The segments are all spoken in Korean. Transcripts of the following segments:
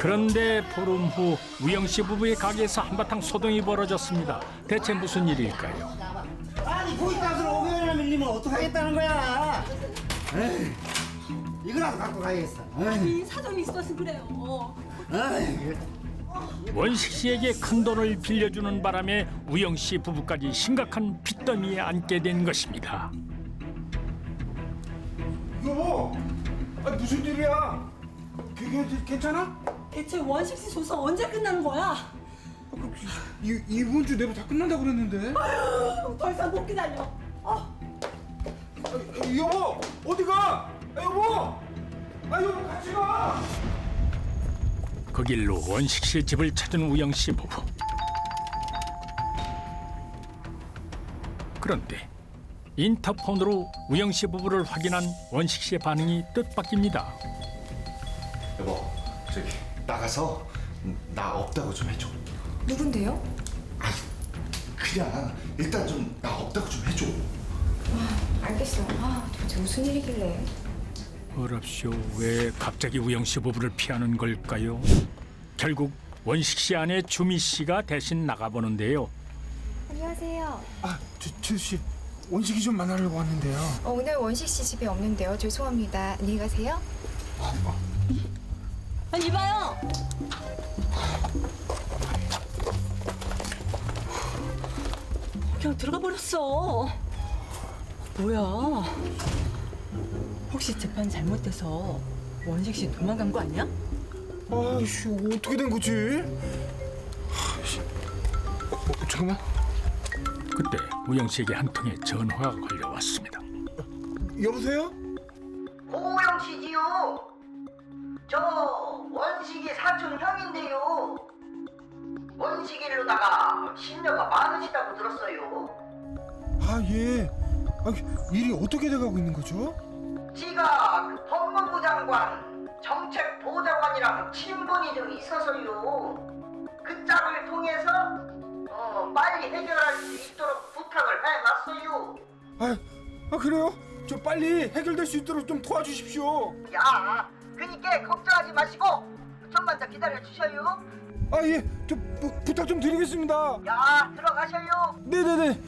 그런데 보름 후 우영 씨 부부의 가게에서 한바탕 소동이 벌어졌습니다. 대체 무슨 일일까요? 아니 고깃값을 500원이나 밀리면 어떡하겠다는 거야 에이, 이거라도 갖고 가야겠어 에이, 이 사정이 있어서 그래요. 에이, 원식 씨에게 큰 돈을 빌려주는 바람에 우영 씨 부부까지 심각한 빚더미에 앉게 된 것입니다. 여보, 아 무슨 일이야? 그게 괜찮아? 대체 원식 씨 조사 언제 끝나는 거야? 이 이번 주 내로 다 끝난다 그랬는데. 아유, 더 이상 못 기다려. 어, 아, 여보, 어디 가? 아, 여보, 아 여보 같이 가. 그 길로 원식 씨의 집을 찾은 우영 씨 부부. 그런데 인터폰으로 우영 씨 부부를 확인한 원식 씨의 반응이 뜻밖입니다. 여보, 저기 나가서 나 없다고 좀 해줘. 누군데요? 그냥 일단 좀 나 없다고 좀 해줘. 알겠어요. 아, 도대체 무슨 일이길래? 어랍쇼 왜 갑자기 우영 씨 부부를 피하는 걸까요? 결국 원식 씨 아내 주미 씨가 대신 나가보는데요. 안녕하세요. 아, 저, 저 씨, 원식이 좀 만나려고 왔는데요. 어, 오늘 원식 씨 집에 없는데요. 죄송합니다. 안녕히 가세요. 아 니 이봐요. 그냥 들어가 버렸어. 뭐야? 혹시 재판 잘못돼서 원식 씨 도망간 거 아니야? 아이씨, 어떻게 된 거지? 아이씨. 어, 잠깐만. 그때 우영 씨에게 한 통의 전화가 걸려왔습니다. 여보세요? 고우영 씨지요. 저 원식이 사촌 형인데요. 원식일로다가 신녀가 많으시다고 들었어요. 아 예. 아, 일이 어떻게 돼가고 있는 거죠? 지가 그 법무부 장관, 정책 보좌관이랑 친분이 좀 있어서요. 그 짝을 통해서 어, 빨리 해결할 수 있도록 부탁을 해놨어요. 아, 아 그래요? 저 빨리 해결될 수 있도록 좀 도와주십시오. 야, 그니까 걱정하지 마시고 좀만 더 기다려 주셔요. 아 예, 저 부, 부탁 좀 드리겠습니다. 야, 들어가셔요. 네네네.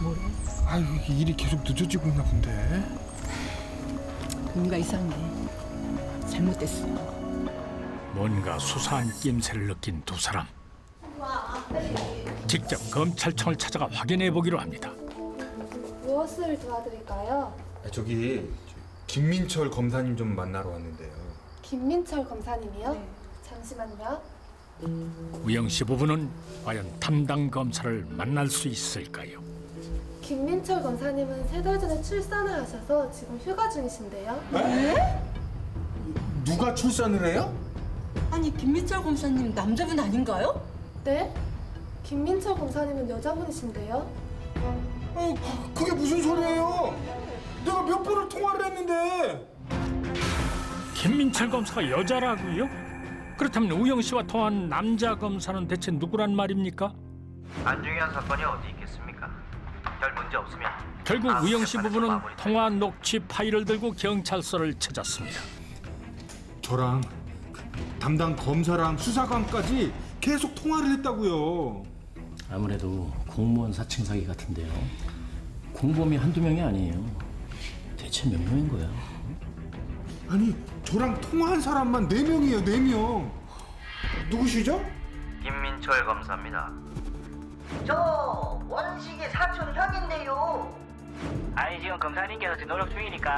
뭐래? 아 이게 일이 계속 늦어지고 있나 본데. 뭔가 이상해. 잘못됐어. 뭔가 수사한 낌새를 느낀 두 사람. 직접 검찰청을 찾아가 확인해 보기로 합니다. 무엇을 도와드릴까요? 아, 저기 김민철 검사님 좀 만나러 왔는데요. 김민철 검사님이요? 잠시만요. 우영 씨 부부는 과연 담당 검사를 만날 수 있을까요? 김민철 검사님은 세 달 전에 출산을 하셔서 지금 휴가 중이신데요. 누가 출산을 해요? 아니 김민철 검사님 남자분 아닌가요? 네? 김민철 검사님은 여자분이신데요. 어, 그, 그게 무슨 소리예요? 내가 몇 번을 통화를 했는데. 김민철 검사가 여자라고요? 그렇다면 우영 씨와 통한 남자 검사는 대체 누구란 말입니까? 안 중요한 사건이 어디 있겠습니까? 별 문제 없으면 결국 아무 우영 씨 재판에서 부부는 마무리 통화 녹취 파일을 들고 경찰서를 찾았습니다. 저랑 그 담당 검사랑 수사관까지 계속 통화를 했다고요. 아무래도 공무원 사칭 사기 같은데요. 공범이 한두 명이 아니에요. 대체 몇 명인 거야? 아니 저랑 통화한 사람만 네 명이에요, 네 명. 누구시죠? 김민철 검사입니다. 저 원식이 사촌 형인데요. 아니 지금 검사님께서 지금 노력 중이니까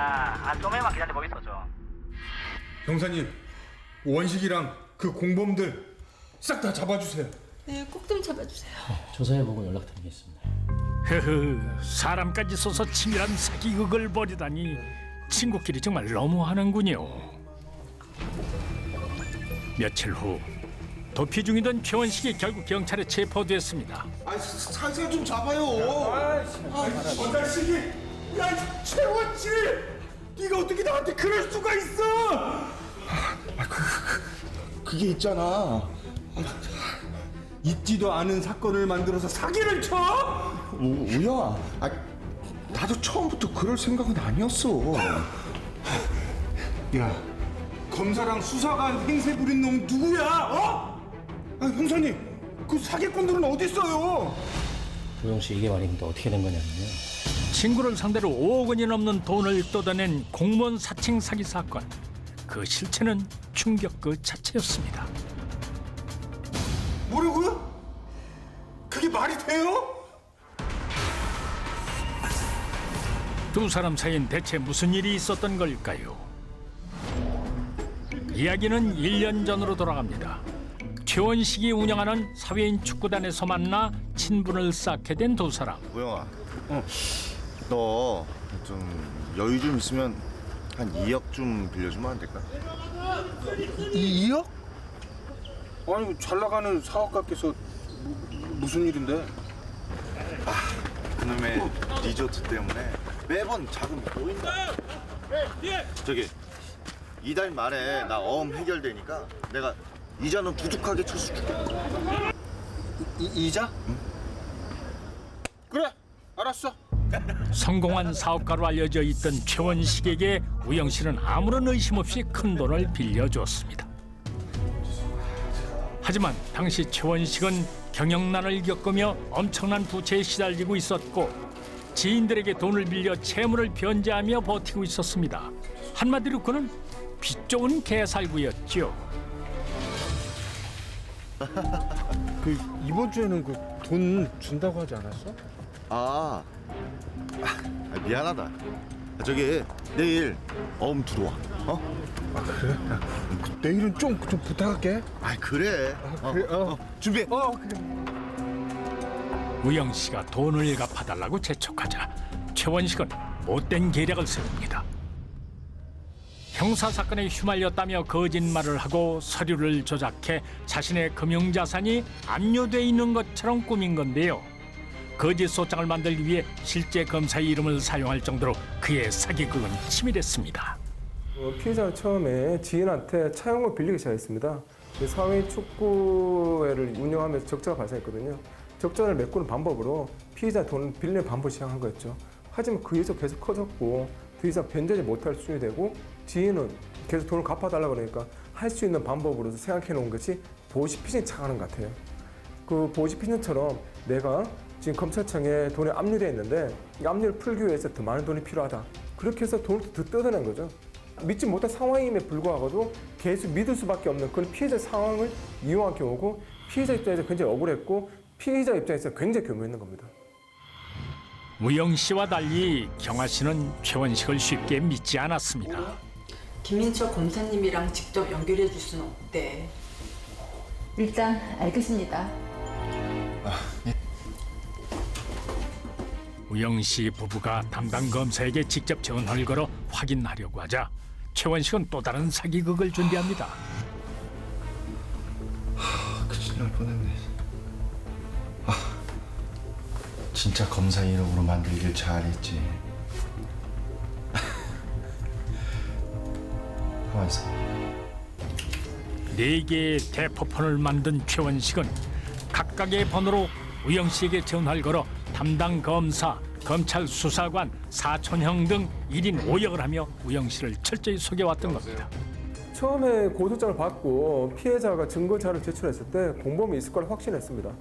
한 좀만 기다려 보겠어죠. 형사님, 원식이랑 그 공범들 싹 다 잡아주세요. 네, 꼭 좀 잡아주세요. 조사해보고 연락드리겠습니다. 흐흐 사람까지 써서 치밀한 사기극을 벌이다니 친구끼리 정말 너무하는군요. 며칠 후 도피 중이던 최원식이 결국 경찰에 체포됐습니다. 아, 살살 좀 잡아요. 이 자식이, 야, 최원치, 네가 어떻게 나한테 그럴 수가 있어? 아, 그, 그, 그게 있잖아. 아, 있지도 않은 사건을 만들어서 사기를 쳐? 우, 우영아, 아, 나도 처음부터 그럴 생각은 아니었어. 야, 검사랑 수사관 행세 부린 놈 누구야? 어? 아, 형사님, 그 사기꾼들은 어디 있어요? 우영 씨 이게 말입니다. 어떻게 된 거냐면요. 친구를 상대로 5억 원이 넘는 돈을 뜯어낸 공무원 사칭 사기 사건. 그 실체는 충격 그 자체였습니다. 돼요? 두 사람 사이엔 대체 무슨 일이 있었던 걸까요? 이야기는 1년 전으로 돌아갑니다. 최원식이 운영하는 사회인 축구단에서 만나 친분을 쌓게 된 두 사람. 우영아, 너 좀 여유 좀 있으면 한 2억 좀 빌려주면 안 될까? 이 2억? 아니 잘 나가는 사업가께서 무슨 일인데? 그놈의 리조트 때문에 매번 자금이 꼬인다. 저기 이달 말에 나 어음 해결되니까 내가 이자는 두둑하게 쳐서 줄게. 이, 이자? 그래, 알았어. 성공한 사업가로 알려져 있던 최원식에게 우영 씨는 아무런 의심 없이 큰 돈을 빌려줬습니다. 하지만 당시 최원식은 경영난을 겪으며 엄청난 부채에 시달리고 있었고 지인들에게 돈을 빌려 채무를 변제하며 버티고 있었습니다. 한마디로 그는 빚 좋은 개살구였죠. 그 이번 주에는 그 돈 준다고 하지 않았어? 아, 아, 미안하다. 아, 저기 내일 어음 들어와. 어? 아 그래? 야, 내일은 좀, 좀 부탁할게. 아 그래. 어, 그래, 어. 어, 준비해. 어 그래. 우영 씨가 돈을 갚아달라고 재촉하자 최원식은 못된 계략을 세웁니다. 형사 사건에 휘말렸다며 거짓말을 하고 서류를 조작해 자신의 금융 자산이 압류돼 있는 것처럼 꾸민 건데요. 거짓 소장을 만들기 위해 실제 검사의 이름을 사용할 정도로 그의 사기극은 치밀했습니다. 어, 피해자는 처음에 지인한테 차용을 빌리기 시작했습니다. 그 사회 축구회를 운영하면서 적자가 발생했거든요. 적자를 메꾸는 방법으로 피해자 돈을 빌리는 방법을 시작한 거였죠. 하지만 그 이상 계속 커졌고 더 이상 변제를 못할 수준이 되고 지인은 계속 돈을 갚아달라 그러니까 할 수 있는 방법으로 생각해 놓은 것이 보시피싱 착하는 것 같아요. 그 보시피싱처럼 내가 지금 검찰청에 돈이 압류돼 있는데 이 압류를 풀기 위해서 더 많은 돈이 필요하다. 그렇게 해서 돈을 더 뜯어낸 거죠. 믿지 못할 상황임에 불구하고도 계속 믿을 수밖에 없는 그런 피해자 상황을 이용한 경우고 피해자 입장에서 굉장히 억울했고 피해자 입장에서 굉장히 교묘했는 겁니다. 우영 씨와 달리 경아 씨는 최원식을 쉽게 믿지 않았습니다. 김민철 검사님이랑 직접 연결해 줄 수는 없대. 일단 알겠습니다. 우영 씨 부부가 담당 검사에게 직접 전화를 걸어 확인하려고 하자 최원식은 또 다른 사기극을 준비합니다. 큰일 날 뻔했네. 아, 진짜 검사 이름으로 만들길 잘했지. 가만 있어. 네 개의 대포폰을 만든 최원식은 각각의 번호로 우영 씨에게 전화를 걸어 담당 검사, 검찰 수사관, 사촌형 등 1인 5역을 하며 우영 씨를 철저히 속여왔던 겁니다. 처음에 고소장을 받고 피해자가 증거자를 제출했을 때 공범이 있을 걸 확신했습니다.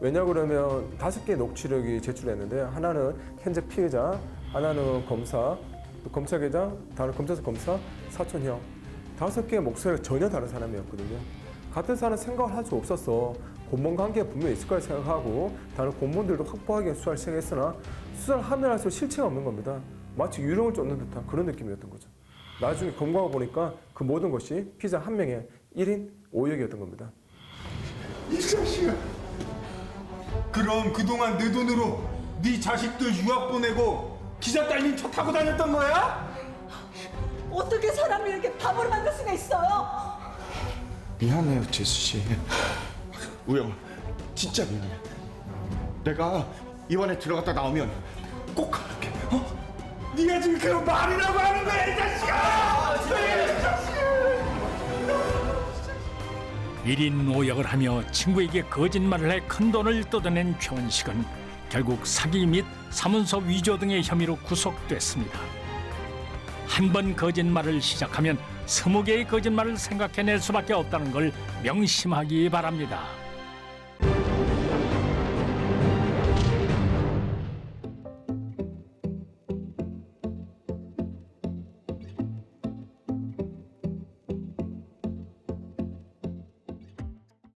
왜냐 그러면 다섯 개의 녹취록이 제출했는데 하나는 현재 피해자, 하나는 검사, 또 검찰계장, 다른 검찰서 검사, 사촌형 다섯 개의 목소리가 전혀 다른 사람이었거든요. 같은 사람 생각을 할 수 없었어. 공범 관계가 분명히 있을 거라 생각하고 다른 공무원들도 확보하기 위해 수사를 시작했으나 수사를 하면 할수록 실체가 없는 겁니다. 마치 유령을 쫓는 듯한 그런 느낌이었던 거죠. 나중에 검거하고 보니까 그 모든 것이 피자 한 명의 1인 5역이었던 겁니다. 이 자식아. 그럼 그동안 내 돈으로 네 자식들 유학 보내고 기자 딸린 차 타고 다녔던 거야? 어떻게 사람을 이렇게 바보로 만들 수가 있어요? 미안해요, 재수 씨. 우영, 진짜 미안해. 내가 이번에 들어갔다 나오면 꼭 갚을게. 어? 네가 지금 그 말이라고 하는 거야, 이 자식아! 이 자식아! 1인 5역을 하며 친구에게 거짓말을 해 큰돈을 뜯어낸 최원식은 결국 사기 및 사문서 위조 등의 혐의로 구속됐습니다. 한 번 거짓말을 시작하면 스무 개의 거짓말을 생각해낼 수밖에 없다는 걸 명심하기 바랍니다.